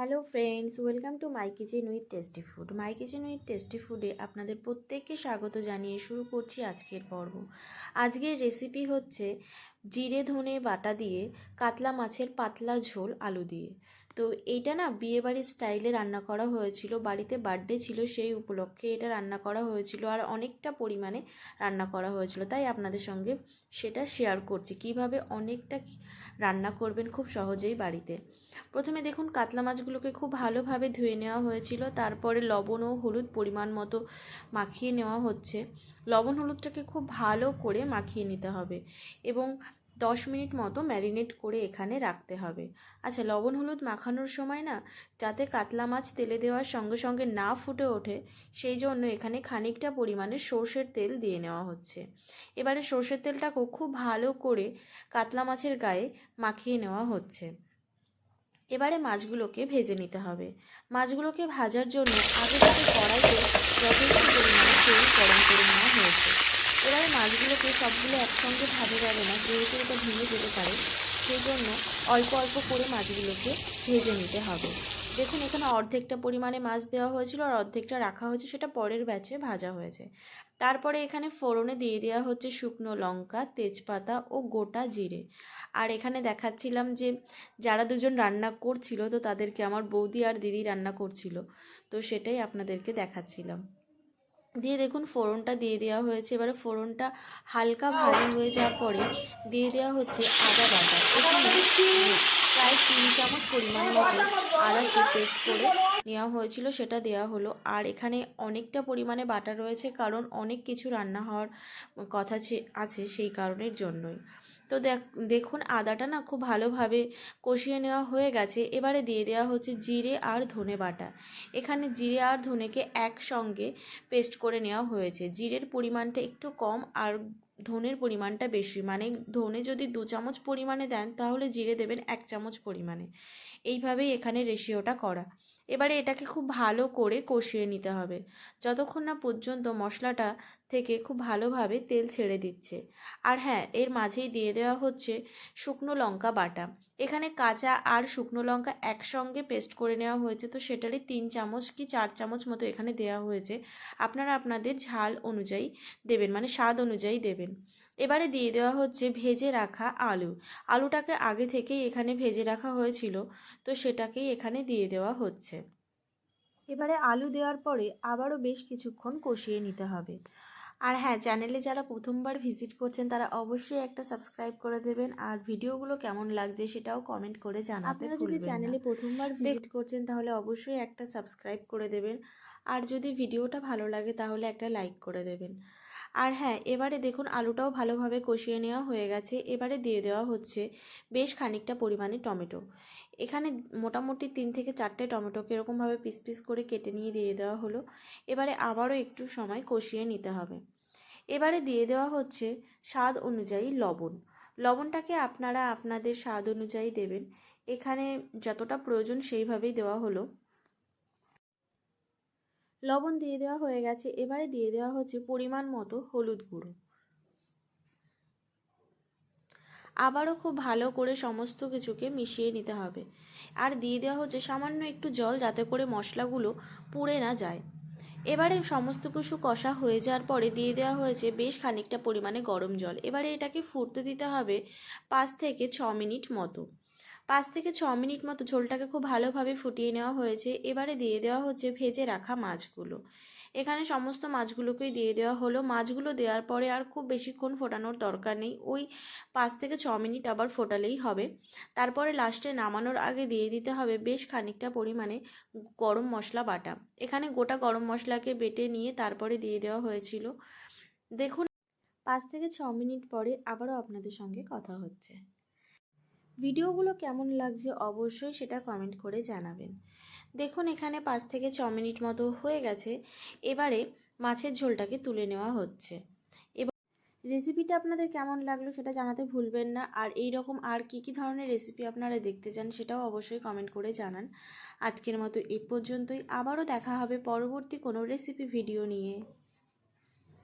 Hello friends, welcome to my kitchen with tasty food. My kitchen with tasty ফুডে আপনাদের প্রত্যেককে স্বাগত জানিয়ে শুরু করছি আজকের পর্ব। আজকের রেসিপি হচ্ছে জিরে ধনে বাটা দিয়ে কাতলা মাছের পাতলা ঝোল আলু দিয়ে। তো এইটা না বিয়েবাড়ির স্টাইলে রান্না করা হয়েছিল, বাড়িতে বার্থডে ছিল সেই উপলক্ষে এটা রান্না করা হয়েছিল আর অনেকটা পরিমাণে রান্না করা হয়েছিল, তাই আপনাদের সঙ্গে সেটা শেয়ার করছি। কীভাবে অনেকটা রান্না করবেন খুব সহজেই বাড়িতে। প্রথমে দেখুন, কাতলা মাছগুলোকে খুব ভালোভাবে ধুয়ে নেওয়া হয়েছিল, তারপরে লবণ ও হলুদ পরিমাণ মতো মাখিয়ে নেওয়া হচ্ছে। লবণ হলুদটাকে খুব ভালো করে মাখিয়ে নিতে হবে এবং দশ মিনিট মতো ম্যারিনেট করে এখানে রাখতে হবে। আচ্ছা লবণ হলুদ মাখানোর সময় না, যাতে কাতলা মাছ তেলে দেওয়ার সঙ্গে সঙ্গে না ফুটে ওঠে, সেই জন্য এখানে খানিকটা পরিমাণে সর্ষের তেল দিয়ে নেওয়া হচ্ছে। এবারে সর্ষের তেলটাকেও খুব ভালো করে কাতলা মাছের গায়ে মাখিয়ে নেওয়া হচ্ছে। এবারে মাছগুলোকে ভেজে নিতে হবে। মাছগুলোকে ভাজার জন্য আগে থেকে কড়াইতে যথেষ্ট পরিমাণে তেল গরম করে নেওয়া হয়েছে। এবারে মাছগুলোকে সবগুলো একসঙ্গে ভাজা যাবে না, যেহেতু এটা ভেঙে যেতে পারে, সেই জন্য অল্প অল্প করে মাছগুলোকে ভেজে নিতে হবে। দেখুন, এখানে অর্ধেকটা পরিমাণে মাছ দেওয়া হয়েছিল আর অর্ধেকটা রাখা হয়েছে, সেটা পরের ব্যাচে ভাজা হয়েছে। তারপরে এখানে ফোড়নে দিয়ে দেওয়া হচ্ছে শুকনো লঙ্কা, তেজপাতা ও গোটা জিরে। আর এখানে দেখাচ্ছিলাম যে যারা দুজন রান্না করছিল, তো তাদেরকে আমার বৌদি আর দিদি রান্না করছিল, তো সেটাই আপনাদেরকে দেখাচ্ছিলাম। দিয়ে দেখুন, ফোড়নটা দিয়ে দেওয়া হয়েছে। এবারে ফোড়নটা হালকা ভাজা হয়ে যাওয়ার পরে দিয়ে দেওয়া হচ্ছে আদা বাটা। প্রায় তিন চামচ পরিমাণ মতো আদাকে পেস্ট করে নেওয়া হয়েছিল, সেটা দেওয়া হলো। আর এখানে অনেকটা পরিমাণে বাটা রয়েছে, কারণ অনেক কিছু রান্না হওয়ার কথা আছে সেই কারণের জন্যই। তো দেখ, দেখুন আদাটা না খুব ভালোভাবে কষিয়ে নেওয়া হয়ে গেছে। এবারে দিয়ে দেওয়া হচ্ছে জিরে আর ধনে বাটা। এখানে জিরে আর ধনেকে একসঙ্গে পেস্ট করে নেওয়া হয়েছে। জিরের পরিমাণটা একটু কম আর ধনের পরিমাণটা বেশি। মানে ধনে যদি দু চামচ পরিমাণে দেন, তাহলে জিরে দেবেন এক চামচ পরিমাণে। এইভাবেই এখানে রেশিওটা করা। এবারে এটাকে খুব ভালো করে কষিয়ে নিতে হবে। যতক্ষণ না পর্যন্ত মশলাটা থেকে খুব ভালোভাবে তেল ছেড়ে দিচ্ছে। আর হ্যাঁ এর মাঝেই দিয়ে দেওয়া হচ্ছে শুকনো লঙ্কা বাটা। এখানে কাঁচা আর শুকনো লঙ্কা একসঙ্গে পেস্ট করে নেওয়া হয়েছে, তো সেটারই তিন চামচ কি চার চামচ মতো এখানে দেওয়া হয়েছে। আপনারা আপনাদের ঝাল অনুযায়ী দেবেন মানে স্বাদ অনুযায়ী দেবেন। এবারে দিয়ে দেওয়া হচ্ছে ভেজে রাখা আলু। আলুটাকে আগে থেকেই এখানে ভেজে রাখা হয়েছিল তো সেটাকেই এখানে দিয়ে দেওয়া হচ্ছে। এবারে আলু দেওয়ার পরে আবারও বেশ কিছুক্ষণ কষিয়ে নিতে হবে। আর হ্যাঁ চ্যানেলে যারা প্রথমবার ভিজিট করছেন তারা অবশ্যই একটা সাবস্ক্রাইব করে দেবেন। আর ভিডিওগুলো কেমন লাগছে সেটাও কমেন্ট করে জানাতে আপনারা যদি চ্যানেলে প্রথমবার ভিজিট করছেন তাহলে অবশ্যই একটা সাবস্ক্রাইব করে দেবেন। আর যদি ভিডিওটা ভালো লাগে তাহলে একটা লাইক করে দেবেন। আর হ্যাঁ এবারে দেখুন আলুটাও ভালোভাবে কষিয়ে নেওয়া হয়ে গেছে, এবারে দিয়ে দেওয়া হচ্ছে বেশ খানিকটা পরিমাণে টমেটো। এখানে মোটামুটি তিন থেকে চারটে টমেটোকে এরকমভাবে পিস পিস করে কেটে নিয়ে দিয়ে দেওয়া হলো। এবারে আবারও একটু সময় কষিয়ে নিতে হবে। এবারে দিয়ে দেওয়া হচ্ছে স্বাদ অনুযায়ী লবণ। লবণটাকে আপনারা আপনাদের স্বাদ অনুযায়ী দেবেন। এখানে যতটা প্রয়োজন সেইভাবেই দেওয়া হলো। লবণ দিয়ে দেওয়া হয়ে গেছে। এবারে দিয়ে দেওয়া হচ্ছে পরিমাণ মতো হলুদ গুঁড়ো। আবারও খুব ভালো করে সমস্ত কিছুকে মিশিয়ে নিতে হবে। আর দিয়ে দেওয়া হচ্ছে সামান্য একটু জল যাতে করে মশলাগুলো পুড়ে না যায়। এবারে সমস্ত কিছু কষা হয়ে যাওয়ার পরে দিয়ে দেওয়া হয়েছে বেশ খানিকটা পরিমাণে গরম জল। এবারে এটাকে ফুটতে দিতে হবে পাঁচ থেকে ছ মিনিট মতো। পাঁচ থেকে ছ মিনিট মতো ঝোলটাকে খুব ভালোভাবে ফুটিয়ে নেওয়া হয়েছে। এবারে দিয়ে দেওয়া হচ্ছে ভেজে রাখা মাছগুলো। এখানে সমস্ত মাছগুলোকেই দিয়ে দেওয়া হলো। মাছগুলো দেওয়ার পরে আর খুব বেশিক্ষণ ফোটানোর দরকার নেই। ওই পাঁচ থেকে ছ মিনিট আবার ফোটালেই হবে। তারপরে লাস্টে নামানোর আগে দিয়ে দিতে হবে বেশ খানিকটা পরিমাণে গরম মশলা বাটা। এখানে গোটা গরম মশলাকে বেটে নিয়ে তারপরে দিয়ে দেওয়া হয়েছিল। দেখুন, পাঁচ থেকে ছ মিনিট পরে আবারও আপনাদের সঙ্গে কথা হচ্ছে। ভিডিওগুলো কেমন লাগছে অবশ্যই সেটা কমেন্ট করে জানাবেন। দেখুন, এখানে পাঁচ থেকে ছ মিনিট মতো হয়ে গেছে। এবারে মাছের ঝোলটাকে তুলে নেওয়া হচ্ছে। এবার রেসিপিটা আপনাদের কেমন লাগল সেটা জানাতে ভুলবেন না। আর এই রকম আর কি কি ধরনের রেসিপি আপনারা দেখতে চান সেটাও অবশ্যই কমেন্ট করে জানান। আজকের মতো এ পর্যন্তই। আবারও দেখা হবে পরবর্তী কোনো রেসিপি ভিডিও নিয়ে।